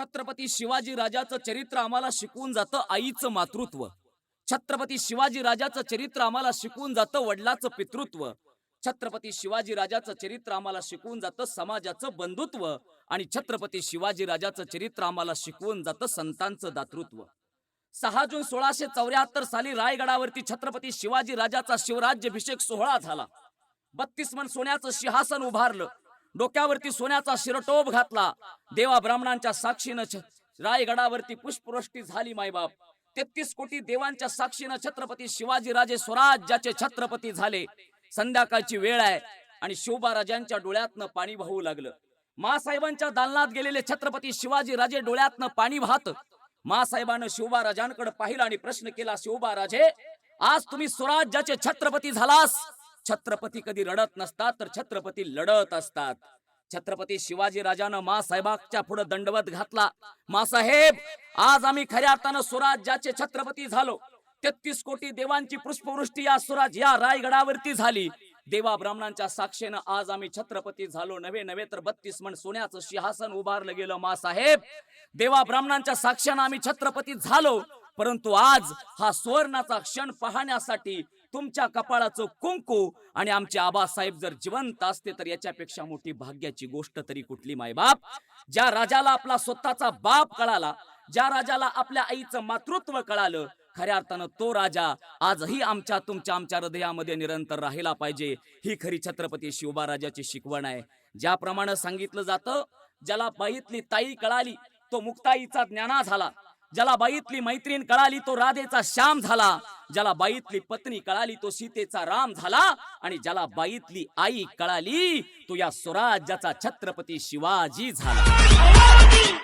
छत्रपती शिवाजी राजाचं चरित्र आम्हाला शिकवून जातं आईचं मातृत्व. छत्रपती शिवाजी राजाचं चरित्र आम्हाला शिकवून जातं वडिलाचं पितृत्व. छत्रपती शिवाजी राजाचं चरित्र आम्हाला शिकवून जातं समाजाचं बंधुत्व. आणि छत्रपती शिवाजी राजाचं चरित्र आम्हाला शिकवून जातं संतांचं दातृत्व. सहा जून सोळाशे चौऱ्याहत्तर साली रायगडावरती छत्रपती शिवाजी राजाचा शिवराज्याभिषेक सोहळा झाला. बत्तीस मन सोन्याचं सिंहासन उभारलं. डोक्यावरती सोन्याचा शिरटोप घातला. देवा ब्राह्मणांच्या साक्षीनं रायगडावरती पुष्पवृष्टी झाली मायबाप तेहतीस कोटी देवांच्या साक्षीनं छत्रपती शिवाजी राजे स्वराज्याचे छत्रपती झाले. संध्याकाळची वेळ आहे आणि शिवबा राजांच्या डोळ्यातनं पाणी वाहू लागलं. मासाहेबांच्या दालनात गेलेले छत्रपती शिवाजी राजे डोळ्यातनं पाणी वाहत. मासाहेबानं शिवबा राजांकडे पाहिलं आणि प्रश्न केला शिवबा राजे आज तुम्ही स्वराज्याचे छत्रपती झालास. छत्रपती कधी रडत नसतात तर छत्रपती लढत असतात. छत्रपती शिवाजी राजानं मासाहेबाच्या पुढे दंडवत घातला. मासाहेब आज आम्ही खऱ्या अर्थानं स्वराज्याचे छत्रपती झालो. तेहतीस कोटी देवांची पुष्पवृष्टी या स्वराज या रायगडावरती झाली. देवा ब्राह्मणांच्या साक्षीनं आज आम्ही छत्रपती झालो. नवे नवे तर बत्तीस मन सोन्याचं सिंहासन उभारलं गेलं. मासाहेब देवा ब्राह्मणांच्या साक्षीनं आम्ही छत्रपती झालो. परंतु आज हा सुवर्णाचा क्षण पाहण्यासाठी तुमच्या कपाळाचं कुंकू आणि आमचे आबासाहेब जर जिवंत असते तर याच्यापेक्षा मोठी भाग्याची गोष्ट तरी कुठली मायबाप ज्या राजाला आपला स्वतःचा बाप कळाला ज्या राजाला आपल्या आईचं मातृत्व कळालं खऱ्या अर्थानं तो राजा आजही आमच्या तुमच्या आमच्या हृदयामध्ये निरंतर राहिला पाहिजे. ही खरी छत्रपती शिवबा राजाची शिकवण आहे. ज्याप्रमाणे सांगितलं जातं ज्याला बाईतली ताई कळाली तो मुक्ताईचा ज्ञाना झाला. ज्याला बाईतली मैत्रीण कळाली तो राधेचा श्याम झाला. ज्याला बाईतली पत्नी कळाली तो सीतेचा राम झाला आणि ज्याला बाईतली आई कळाली तो या स्वराज्याचा छत्रपती शिवाजी झाला.